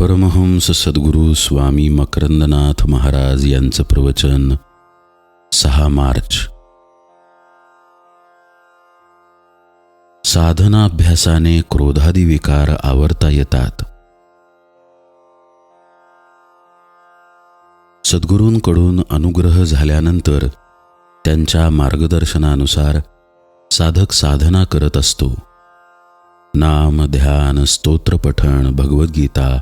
परमहंस सद्गुरू स्वामी मकरंदनाथ महाराज यांचं प्रवचन सहा मार्च. साधनाभ्यासाने क्रोधादी विकार आवरता येतात. सद्गुरूंकडून अनुग्रह झाल्यानंतर त्यांच्या मार्गदर्शनानुसार साधक साधना करत असतो. नाम ध्यान स्तोत्रपठण भगवद्गीता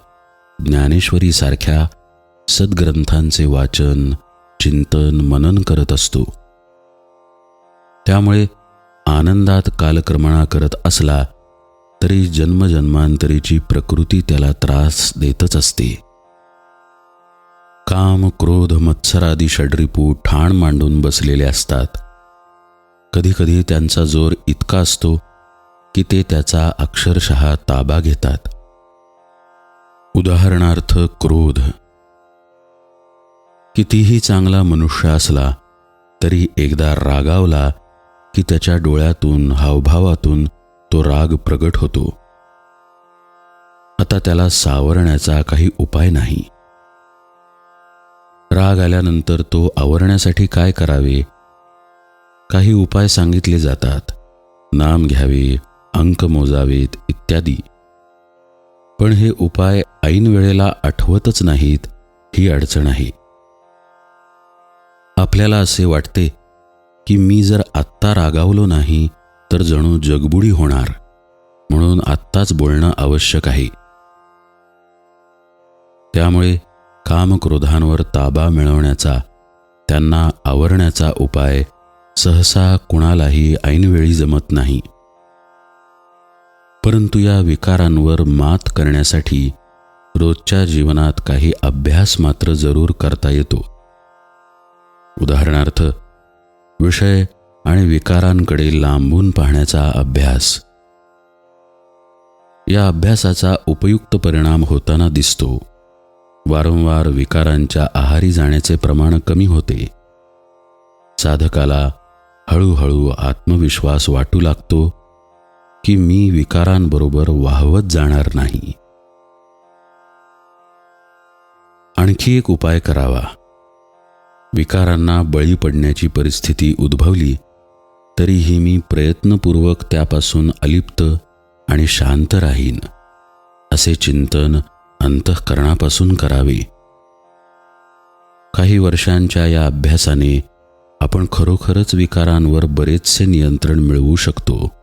ज्ञानेश्वरी सारख्या सद्ग्रंथांचे वाचन चिंतन मनन करत असतो. त्यामुळे आनंदात कालक्रमणा करत असला तरी जन्मजन्मांतरीची प्रकृती त्याला त्रास देतच असते. काम क्रोध मत्सरादी षडरिपू ठाण मांडून बसलेले असतात. कधीकधी त्यांचा जोर इतका असतो की ते त्याचा अक्षरशः ताबा घेतात. उदाहरणार्थ क्रोध. कितीही चांगला मनुष्य असला तरी एकदा रागावला की त्याच्या डोळ्यातून हावभावातून तो राग प्रगट होतो. आता त्याला सावरण्याचा काही उपाय नाही. राग आल्यानंतर तो आवरण्यासाठी काय करावे? काही उपाय सांगितले जातात. नाम घ्यावे अंक मोजावेत इत्यादी. पण हे उपाय ऐन वेळेला आठवतच नाहीत ही अडचण आहे. आपल्याला असे वाटते की मी जर आत्ता रागावलो नाही तर जणू जगबुडी होणार म्हणून आत्ताच बोलणं आवश्यक आहे. त्यामुळे कामक्रोधांवर ताबा मिळवण्याचा त्यांना आवरण्याचा उपाय सहसा कुणालाही ऐनवेळी जमत नाही. परंतु या विकारांवर मात करण्यासाठी रोजच्या जीवनात काही अभ्यास मात्र जरूर करता येतो. उदाहरणार्थ विषय आणि विकारांकडे लांबून पाहण्याचा अभ्यास. या अभ्यासाचा उपयुक्त परिणाम होताना दिसतो. वारंवार विकारांच्या आहारी जाण्याचे प्रमाण कमी होते. साधकाला हळूहळू आत्मविश्वास वाटू लागतो की मी विकारांबरोबर वाहवत जाणार नाही. आणखी एक उपाय करावा. विकारांना बळी पडण्याची परिस्थिती उद्भवली तरीही मी प्रयत्नपूर्वक त्यापासून अलिप्त आणि शांत राहीन असे चिंतन अंतःकरणापासून करावे. काही वर्षांच्या या अभ्यासाने आपण खरोखरच विकारांवर बरेचसे नियंत्रण मिळवू शकतो.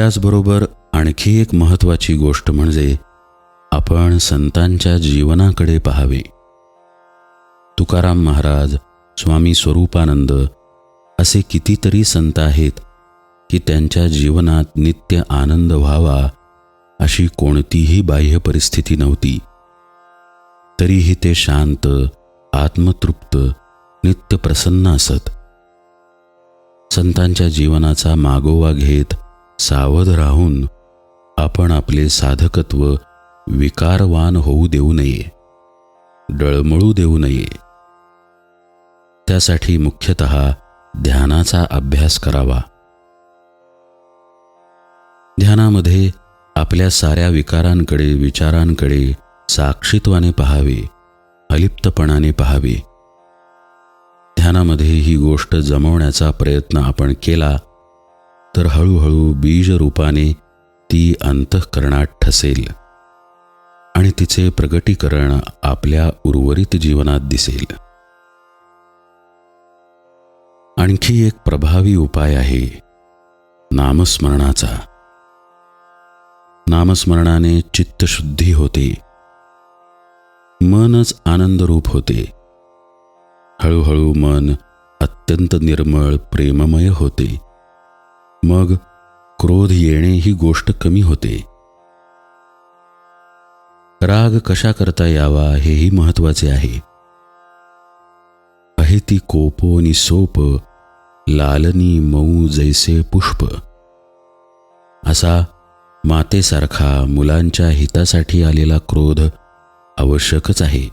त्याचबरोबर आणखी एक महत्त्वाची गोष्ट म्हणजे आपण संतांच्या जीवनाकडे पाहावे. तुकाराम महाराज स्वामी स्वरूपानंद असे कितीतरी संत आहेत की त्यांच्या जीवनात नित्य आनंद व्हावा अशी कोणतीही बाह्य परिस्थिती नव्हती. तरीही ते शांत आत्मतृप्त नित्य प्रसन्न असत. संतांच्या जीवनाचा मागोवा घेत सावध राहून आपण आपले साधकत्व विकारवान होऊ देऊ नये डळमळू देऊ नये. त्यासाठी मुख्यतः ध्यानाचा अभ्यास करावा. ध्यानामध्ये आपल्या साऱ्या विकारांकडे विचारांकडे साक्षित्वाने पहावे अलिप्तपणाने पहावे. ध्यानामध्ये ही गोष्ट जमवण्याचा प्रयत्न आपण केला तर हळूहळू बीजरूपाने ती अंतःकरणात ठसेल आणि तिचे प्रगटीकरण आपल्या उर्वरित जीवनात दिसेल. आणखी एक प्रभावी उपाय आहे नामस्मरणाचा. नामस्मरणाने चित्तशुद्धी होते. मनच आनंदरूप होते. हळूहळू मन अत्यंत निर्मळ प्रेममय होते. मग क्रोध येणे ही गोष्ट कमी होते. राग कशा करता यावा हेही महत्त्वाचे आहे. आहे ती कोपो नि सोप लालनी मऊ जैसे पुष्प. असा मातेसारखा मुलांच्या हितासाठी आलेला क्रोध आवश्यकच आहे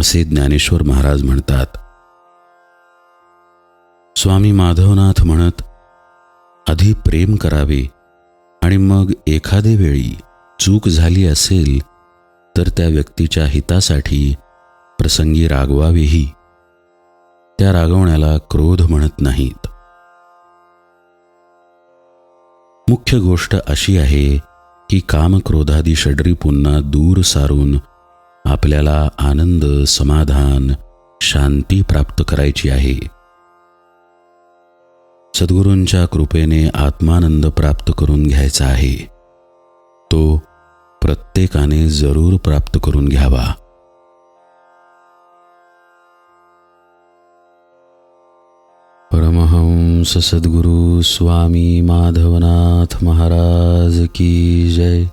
असे ज्ञानेश्वर महाराज म्हणतात. स्वामी माधवनाथ म्हणत आधी प्रेम करावे आणि मग एखादे वेळी चूक झाली असेल तर त्या व्यक्तीच्या हितासाठी प्रसंगी रागवावेही. त्या रागवण्याला क्रोध म्हणत नाहीत. मुख्य गोष्ट अशी आहे की कामक्रोधादी षडरी पुन्हा दूर सारून आपल्याला आनंद समाधान शांती प्राप्त करायची आहे. सद्गुरूंच्या कृपेने आत्मानंद प्राप्त करून घ्यायचा आहे. तो प्रत्येकाने जरूर प्राप्त करून घ्यावा. परमहंस सद्गुरु स्वामी माधवनाथ महाराज की जय.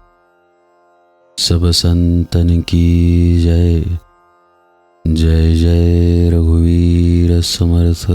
सब संतन की जय. जय जय रघुवीर समर्थ.